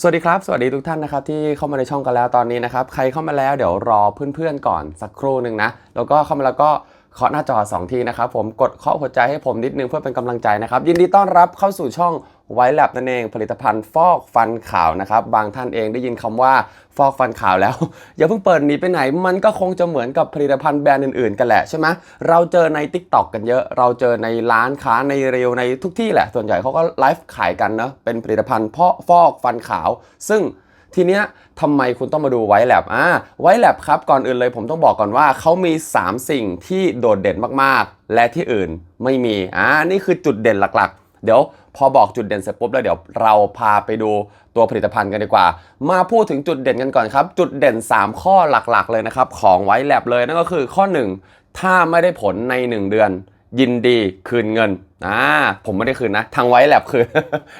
สวัสดีครับ สวัสดีทุกท่านนะครับที่เข้ามาในช่องกันแล้วตอนนี้นะครับ ใครเข้ามาแล้วเดี๋ยวรอเพื่อนๆก่อนสักครู่หนึ่งนะ แล้วก็เข้ามาแล้วก็ เคาะหน้าจอ 2 ทีนะครับผมกดเคาะหัวใจให้ผมนิดนึงเพื่อเป็นกำลังใจนะครับ ยินดีต้อนรับเข้าสู่ช่องไวแลบนั่นเอง ผลิตภัณฑ์ฟอกฟันขาวนะครับ บางท่านเองได้ยินคำว่าฟอกฟันขาวแล้ว อย่าเพิ่งเปิดหนีไปไหน มันก็คงจะเหมือนกับผลิตภัณฑ์แบรนด์อื่นๆ กันแหละใช่ไหมเราเจอใน Tik t o อกกันเยอะ เราเจอในร้านค้าในเรียวในทุกที่แหละ ส่วนใหญ่เขาก็ไลฟ์ขายกันเนาะเป็นผลิตภัณฑ์เพาะฟอกฟันขาว ซึ่ง ทีเนี้ยทำไมคุณต้องมาดูไวแลบอ่าไวแลบครับก่อนอื่นเลยผมต้องบอกก่อนว่าเขามี 3 สิ่งที่โดดเด่นมากๆ และที่อื่นไม่มีอ่านี่คือจุดเด่นหลักๆ เดี๋ยวพอบอกจุดเด่นเสร็จปุ๊บแล้วเดี๋ยวเราพาไปดูตัวผลิตภัณฑ์กันดีกว่า มาพูดถึงจุดเด่นกันก่อนครับ จุดเด่น 3 ข้อหลักๆ เลยนะครับของไวแลบเลยนั่นก็คือข้อ 1 ถ้าไม่ได้ผลใน 1 เดือนยินดีคืนเงิน อ่า ผมไม่ได้คืนนะ ทางไวแลบคืน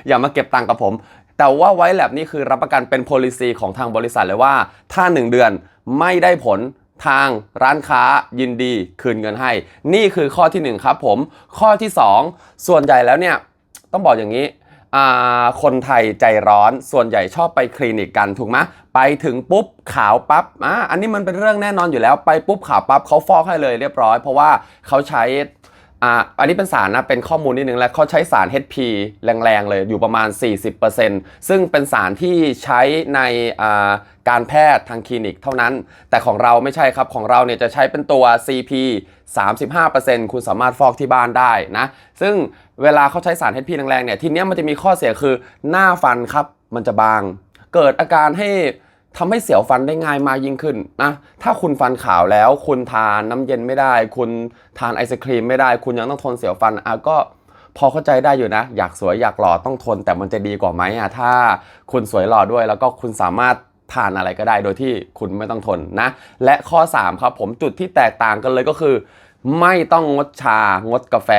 อย่ามาเก็บตังค์กับผม แต่ว่าไวแลบนี่คือรับประกันเป็น policy ของทางบริษัทเลยว่า ถ้า 1 เดือนไม่ได้ผลทางร้านค้ายินดีคืนเงินให้ นี่คือข้อที่ 1 ครับผม ข้อที่ 2 ส่วนใหญ่แล้วเนี่ย ต้องบอกอย่างนี้อ่าคนไทยใจร้อนส่วนใหญ่ชอบไปคลินิกกันถูกไหมไปถึงปุ๊บขาวปั๊บอ่าอันนี้มันเป็นเรื่องแน่นอนอยู่แล้ว ไปปุ๊บขาวปั๊บเขาฟอกให้เลยเรียบร้อย เพราะว่าเขาใช้ อ่าอันนี้เป็นสารนะ เป็นข้อมูลนิดนึงแล้วเขาใช้สาร HP แรงๆ เลยอยู่ประมาณ 40%ซึ่งเป็นสารที่ใช้ในอ่าการแพทย์ทางคลินิกเท่านั้น แต่ของเราไม่ใช่ครับ ของเราเนี่ยจะใช้เป็นตัว CP 35%คุณสามารถฟอกที่บ้านได้นะ ซึ่งเวลาเขาใช้สาร HP แรงๆ เนี่ย ทีเนี้ยมันจะมีข้อเสียคือหน้าฟันครับ มันจะบาง เกิดอาการให้ ทำให้เสียวฟันได้ง่ายมากยิ่งขึ้นนะถ้าคุณฟันขาวแล้ว คุณทานน้ำเย็นไม่ได้ คุณทานไอศครีมไม่ได้ คุณยังต้องทนเสียวฟันอะก็พอเข้าใจได้อยู่นะ อยากสวยอยากหล่อต้องทน แต่มันจะดีกว่าไหมอะถ้าคุณสวยหล่อด้วยแล้วก็คุณสามารถทานอะไรก็ได้โดยที่คุณไม่ต้องทนนะ และข้อ 3 ครับผมจุดที่แตกต่างกันเลยก็คือ ไม่ต้องงดชางดกาแฟ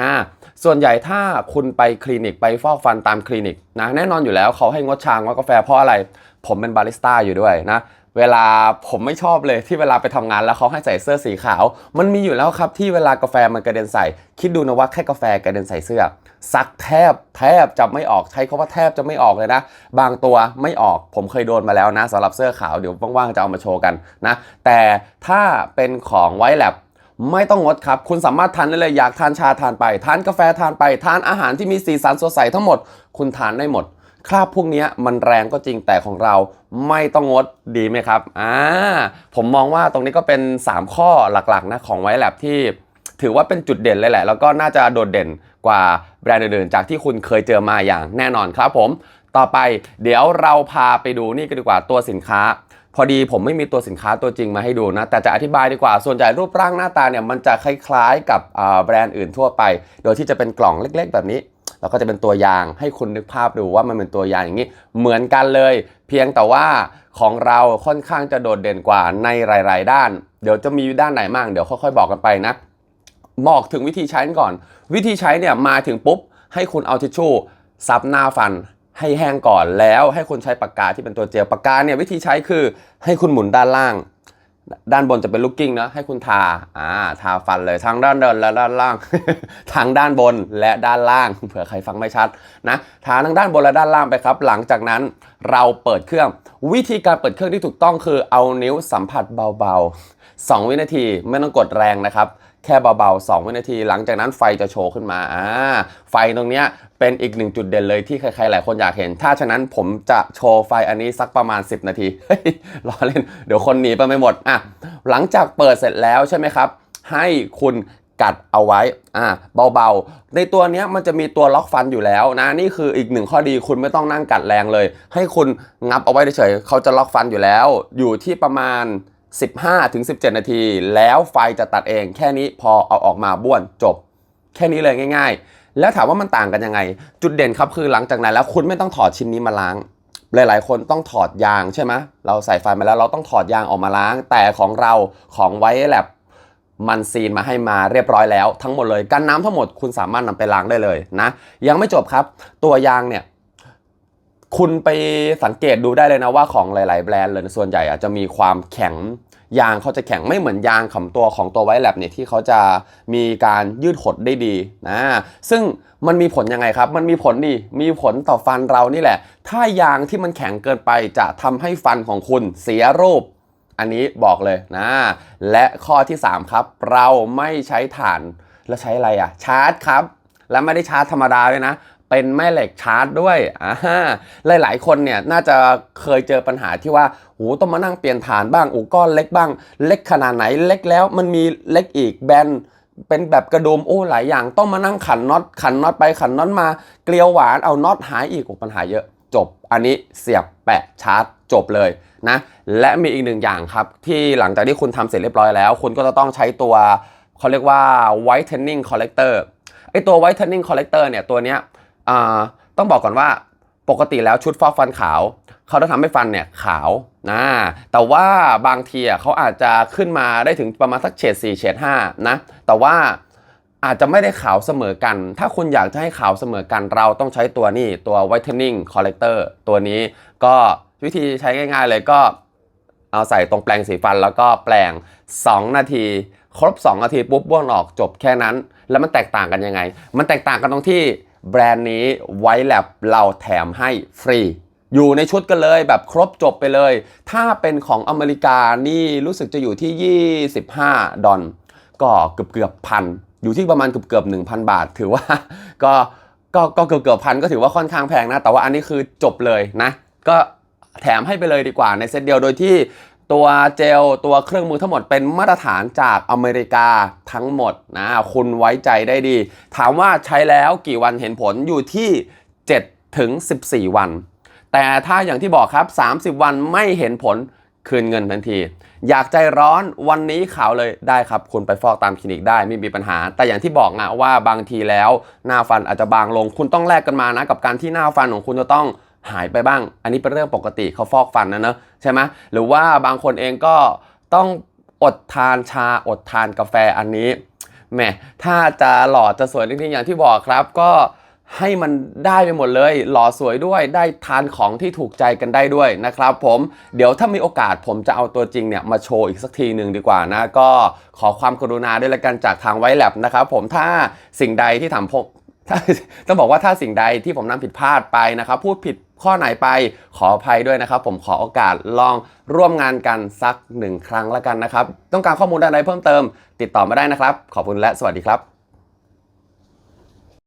นะส่วนใหญ่ถ้าคุณไปคลินิกไปฟอกฟันตามคลินิกนะแน่นอนอยู่แล้วเขาให้งดชางดกาแฟเพราะอะไร ผมเป็นบาริสต้าอยู่ด้วยนะเวลาผมไม่ชอบเลยที่เวลาไปทำงานแล้วเขาให้ใส่เสื้อสีขาว มันมีอยู่แล้วครับที่เวลากาแฟมันกระเด็นใส่ คิดดูนะว่าแค่กาแฟกระเด็นใส่เสื้อ ซักแทบแทบจะไม่ออกใช้คาว่าแทบจะไม่ออกเลยนะ บางตัวไม่ออกผมเคยโดนมาแล้วนะสำหรับเสื้อขาวเดี๋ยวว่างๆจะเอามาโชว์กันนะแต่ถ้าเป็นของไวแลบ ไม่ต้องงดครับ คุณสามารถทานได้เลยอยากทานชาทานไปทานกาแฟทานไปทานอาหารที่มีสีสันสดใสทั้งหมด คุณทานได้หมด คราบพวกนี้มันแรงก็จริงแต่ของเราไม่ต้องงดดีไหมครับอ่าผมมองว่าตรงนี้ก็เป็น 3 ข้อหลักๆนะของไวแลบที่ถือว่าเป็นจุดเด่นเลยแหละ แล้วก็น่าจะโดดเด่นกว่าแบรนด์อื่นๆจากที่คุณเคยเจอมาอย่างแน่นอนครับผม ต่อไปเดี๋ยวเราพาไปดูนี่กันดีกว่าตัวสินค้า พอดีผมไม่มีตัวสินค้าตัวจริงมาให้ดูนะ แต่จะอธิบายดีกว่า ส่วนใหญ่รูปร่างหน้าตาเนี่ยมันจะคล้ายๆกับแบรนด์อื่นทั่วไป โดยที่จะเป็นกล่องเล็ก ๆ แบบนี้ แล้วก็จะเป็นตัวยางให้คุณนึกภาพดูว่ามันเป็นตัวยางอย่างนี้ เหมือนกันเลย เพียงแต่ว่าของเราค่อนข้างจะโดดเด่นกว่าในหลาย ๆ ด้าน เดี๋ยวจะมีด้านไหนบ้างเดี๋ยวค่อยๆ บอกกันไปนะบอกถึงวิธีใช้ก่อน วิธีใช้เนี่ยมาถึงปุ๊บให้คุณเอาทิชชู่ซับหน้าฟัน ให้แห้งก่อนแล้วให้คุณใช้ปากกาที่เป็นตัวเจลปากกาเนี่ยวิธีใช้คือให้คุณหมุนด้านล่าง ด้านบนจะเป็นลูกกิ้งนะให้คุณทาอ่าทาฟันเลยทั้งด้านบนและด้านล่างทั้งด้านบนและด้านล่างเผื่อใครฟังไม่ชัดนะทาทั้งด้านบนและด้านล่างไปครับ หลังจากนั้นเราเปิดเครื่อง วิธีการเปิดเครื่องที่ถูกต้องคือเอานิ้วสัมผัสเบาๆ2 วินาทีไม่ต้องกดแรงนะครับ แค่เบาๆ 2 วินาที หลังจากนั้นไฟจะโชว์ขึ้นมาอ่าไฟตรงเนี้ยเป็นอีกหนึ่งจุดเด่นเลยที่ใครๆหลายคนอยากเห็น ถ้าฉะนั้นผมจะโชว์ไฟอันนี้สักประมาณ 10 นาทีเฮ้ยล้อเล่น เดี๋ยวคนหนีไปไม่หมดอะหลังจากเปิดเสร็จแล้วใช่ไหมครับ ให้คุณกัดเอาไว้อ่าเบาๆ ในตัวเนี้ยมันจะมีตัวล็อกฟันอยู่แล้วนะนี่คืออีกหนึ่งข้อดีคุณไม่ต้องนั่งกัดแรงเลย ให้คุณงับเอาไว้เฉยๆเขาจะล็อกฟันอยู่แล้ว อยู่ที่ประมาณ 15ถึง17 นาที แล้วไฟจะตัดเอง แค่นี้พอเอาออกมาบ้วนจบ แค่นี้เลยง่าย ๆ แล้วถามว่ามันต่างกันยังไง จุดเด่นครับคือหลังจากนั้นแล้วคุณไม่ต้องถอดชิ้นนี้มาล้าง หลายๆ คนต้องถอดยางใช่ไหมเราใส่ไฟมาแล้วเราต้องถอดยางออกมาล้าง แต่ของเราของไว้แลบมันซีนมาให้มาเรียบร้อยแล้วทั้งหมดเลยกันน้ำทั้งหมดคุณสามารถนำไปล้างได้เลยนะ ยังไม่จบครับ ตัวยางเนี่ย คุณไปสังเกตดูได้เลยนะว่าของหลาย ๆ แบรนด์เลยส่วนใหญ่อาจจะมีความแข็งยางเขาจะแข็งไม่เหมือนยางขำตัวของตัวไวแลบเนี่ยที่เขาจะมีการยืดหดได้ดีนะซึ่งมันมีผลยังไงครับ มันมีผลดี มีผลต่อฟันเรานี่แหละ ถ้ายางที่มันแข็งเกินไปจะทำให้ฟันของคุณเสียรูป อันนี้บอกเลยนะ และข้อที่ 3 ครับ เราไม่ใช้ถ่านแล้วใช้อะไรอะชาร์จครับ และไม่ได้ชาร์จธรรมดาเลยนะ เป็นแม่เหล็กชาร์จด้วยอ่าหลาย ๆ คนเนี่ยน่าจะเคยเจอปัญหาที่ว่าหูต้องมานั่งเปลี่ยนฐานบ้างอูก้อนเล็กบ้าง เล็กขนาดไหนเล็กแล้วมันมีเล็กอีกแบนเป็นแบบกระดุมโอ้หลายอย่างต้องมานั่งขันน็อตขันน็อตไปขันน็อตมาเกลียวหวานเอาน็อตหายอีกอปัญหาเยอะจบ อันนี้เสียบแปะชาร์จจบเลยนะและมีอีกหนึ่งอย่างครับ ที่หลังจากที่คุณทำเสร็จเรียบร้อยแล้ว คุณก็จะต้องใช้ตัวเขาเรียกว่า whitening collector ไอตัว whitening collector เนี่ยตัวเนี้ย ต้องบอกก่อนว่าปกติแล้วชุดฟอกฟันขาว เขาจะทำให้ฟันเนี่ยขาวนะแต่ว่าบางทีอะเขาอาจจะขึ้นมาได้ถึงประมาณสักเฉด4เฉด5นะแต่ว่าอาจจะไม่ได้ขาวเสมอกัน ถ้าคุณอยากจะให้ขาวเสมอกันเราต้องใช้ตัวนี้ตัว whitening collector ตัวนี้ก็วิธีใช้ง่ายๆเลยก็เอาใส่ตรงแปรงสีฟันแล้วก็แปลง2 นาที ครบ 2 นาทีปุ๊บบ้วนออกจบแค่นั้น แล้วมันแตกต่างกันยังไง มันแตกต่างกันตรงที่ แบรนด์นี้ไวแลบเราแถมให้ฟรี อยู่ในชุดกันเลยแบบครบจบไปเลย ถ้าเป็นของอเมริกานี่รู้สึกจะอยู่ที่ 25 ดอลก็เกือบเกือบพันอยู่ที่ประมาณเกือบเกือบ1,000 บาท ถือว่าก็ก็ก็เกือบเกือบพันก็ถือว่าค่อนข้างแพงนะ แต่ว่าอันนี้คือจบเลยนะ ก็แถมให้ไปเลยดีกว่าในเซตเดียวโดยที่ ตัวเจลตัวเครื่องมือทั้งหมดเป็นมาตรฐานจากอเมริกาทั้งหมดนะคุณไว้ใจได้ดี ถามว่าใช้แล้วกี่วันเห็นผลอยู่ที่ 7 ถึง 14 วัน แต่ถ้าอย่างที่บอกครับ 30 วันไม่เห็นผลคืนเงินทันที อยากใจร้อนวันนี้ขาวเลยได้ครับ คุณไปฟอกตามคลินิกได้ไม่มีปัญหา แต่อย่างที่บอกนะว่าบางทีแล้วหน้าฟันอาจจะบางลง คุณต้องแลกกันมานะกับการที่หน้าฟันของคุณจะต้อง หายไปบ้าง อันนี้เป็นเรื่องปกติเขาฟอกฟันนะเนอะใช่ไหมหรือว่าบางคนเองก็ต้องอดทานชาอดทานกาแฟอันนี้แหมถ้าจะหล่อจะสวยจริงๆอย่างที่บอกครับก็ให้มันได้ไปหมดเลย หล่อสวยด้วยได้ทานของที่ถูกใจกันได้ด้วยนะครับผมเดี๋ยวถ้ามีโอกาสผมจะเอาตัวจริงเนี่ยมาโชว์อีกสักทีหนึ่งดีกว่านะ ก็ขอความกรุณาด้วยละกันจากทางไวแลบนะครับผมถ้าสิ่งใดที่ทำผม ถ้าต้องบอกว่าถ้าสิ่งใดที่ผมนำผิดพลาดไปนะครับ พูดผิดข้อไหนไปขออภัยด้วยนะครับ ผมขอโอกาสลองร่วมงานกันสักหนึ่งครั้งละกันนะครับ ต้องการข้อมูลใดเพิ่มเติม ติดต่อมาได้นะครับ ขอบคุณและสวัสดีครับ